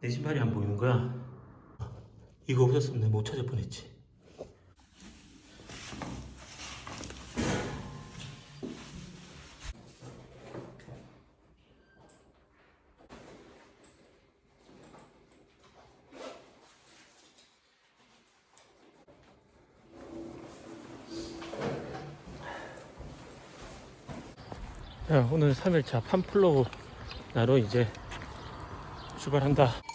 내 신발이 안 보이는 거야. 이거 없었으면 내가 못 찾을 뻔했지. 야, 오늘 3일차 팜플로 나로 이제 출발한다.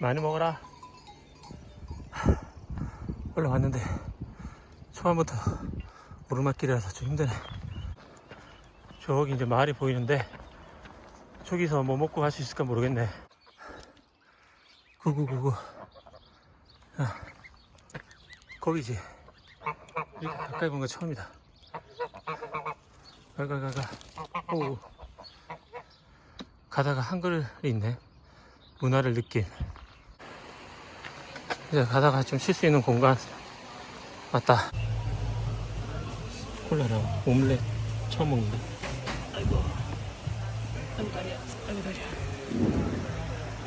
많이 먹어라. 하, 올라왔는데 초반부터 오르막길이라서 좀 힘드네. 저기 이제 마을이 보이는데 저기서 뭐 먹고 갈 수 있을까 모르겠네. 구구구구. 아, 거기지. 가까이 본 거 처음이다. 가가가가. 오. 가다가 한글이 있네. 문화를 느낀. 이제 가다가 좀 쉴 수 있는 공간. 맞다. 콜라랑 오믈렛 처음 먹는다. 아이고. 아이고 다리야. 아이고 다리야.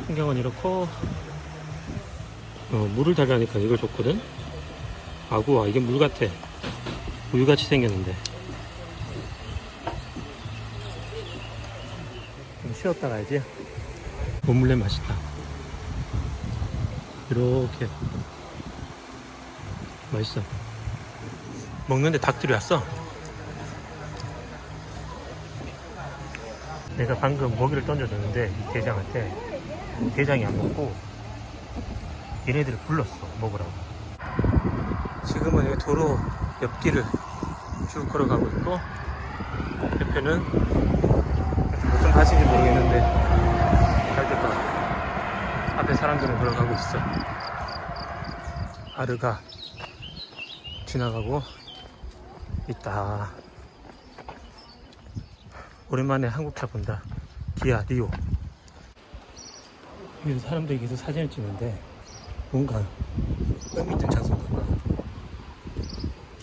풍경은 이렇고, 어, 물을 달라니까 이걸 줬거든? 아구와 이게 물 같아. 우유같이 생겼는데. 좀 쉬었다 가야지. 오믈렛 맛있다. 이렇게. 맛있어. 먹는데 닭들이 왔어. 내가 방금 먹이를 던져줬는데 이 대장한테 대장이 안 먹고 얘네들을 불렀어 먹으라고. 지금은 여기 도로 옆길을 쭉 걸어가고 있고 옆에는 무슨 밭인지 모르겠는데 앞에 사람들은 걸어가고 있어. 아르가 지나가고 있다. 오랜만에 한국차 본다. 기아 리오. 여기서 사람들이 계속 사진을 찍는데 뭔가 의미 있는 장소인가 봐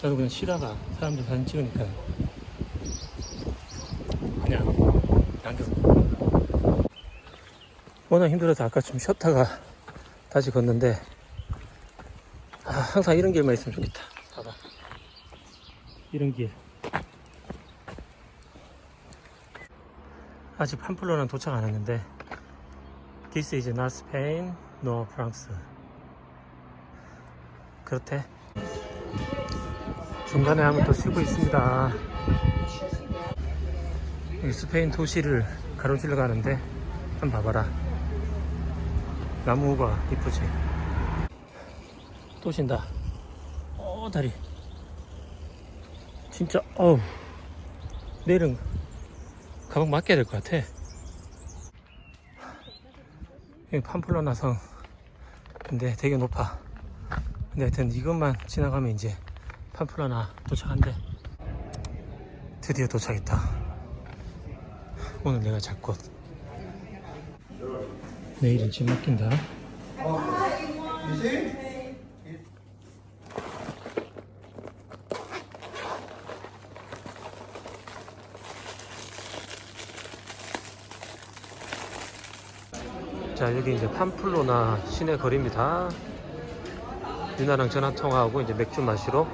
저도 그냥 쉬다가 사람들 사진 찍으니까 그냥 남겨 워낙 힘들어서 아까 좀 쉬었다가 다시 걷는데 아, 항상 이런 길만 있으면 좋겠다. 봐봐. 이런 길. 아직 팜플로는 도착 안 했는데 This is not Spain, no France. 그렇대. 중간에 한번 또 쉬고 있습니다. 스페인 도시를 가로질러 가는데 한번 봐봐라. 나무가 이쁘지? 또 쉰다. 어 다리. 진짜 어우 내일은 가방 맡겨야 될 것 같아. 여기 팜플로나 성. 근데 되게 높아. 근데 하여튼 이것만 지나가면 이제 팜플라나 도착한대 드디어 도착했다 오늘 내가 잘곳 내일은 짐 맡긴다 자 여기 이제 팜플로나 시내 거리입니다 유나랑 전화 통화하고 이제 맥주 마시러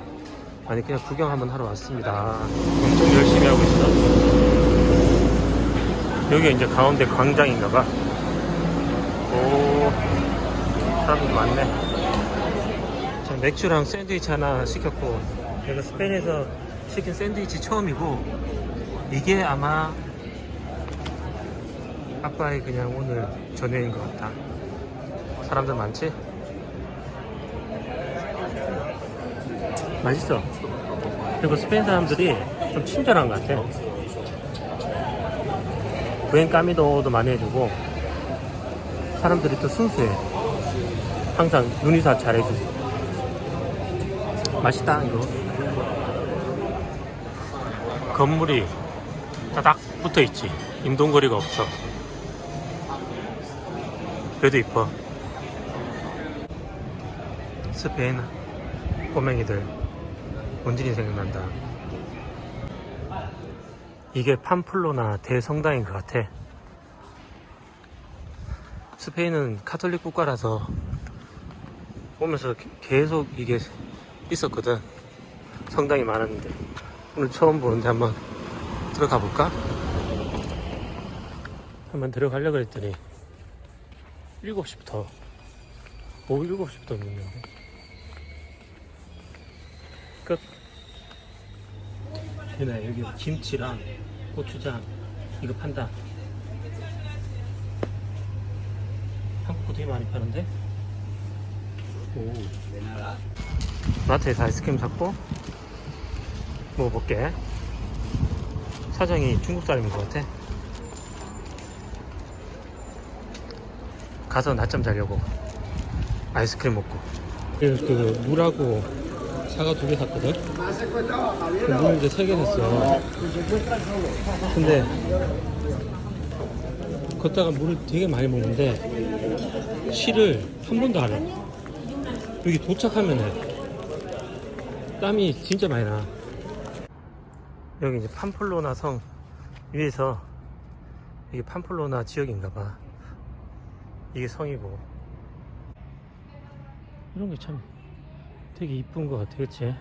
아니 그냥 구경 한번 하러 왔습니다. 엄청 열심히 하고 있어. 여기 이제 가운데 광장인가봐. 오 사람들 많네. 자 맥주랑 샌드위치 하나 시켰고 내가 스페인에서 시킨 샌드위치 처음이고 이게 아마 아빠의 그냥 오늘 저녁인 것 같다. 사람들 많지? 맛있어. 그리고 스페인 사람들이 좀 친절한 것 같아. 부엔 까미도도 많이 해주고, 사람들이 또 순수해. 항상 눈이사 잘해주고. 맛있다, 이거. 건물이 따닥 붙어 있지. 임동거리가 없어. 그래도 이뻐. 스페인 꼬맹이들. 원진이 생각난다. 이게 팜플로나 대성당인 것 같아. 스페인은 카톨릭 국가라서 오면서 계속 이게 있었거든. 성당이 많았는데. 오늘 처음 보는데 한번 들어가 볼까? 한번 들어가려고 했더니 7시부터 오후 7시부터 먹는데 끝 얘네 여기 김치랑 고추장 이거 판다 한국 거 되게 많이 파는데? 오. 마트에서 아이스크림 샀고 먹어볼게. 사장이 중국 사람인 것 같아. 가서 낮잠 자려고 아이스크림 먹고. 그, 그 물하고 사과 두 개 샀거든? 그물 이제 세개 샀어. 근데 걷다가 물을 되게 많이 먹는데 쉬를 한 번도 안 해. 여기 도착하면은 땀이 진짜 많이 나. 여기 이제 팜플로나 성 위에서 이게 팜플로나 지역인가 봐. 이게 성이고. 이런 게 참 되게 이쁜 것 같아, 그치?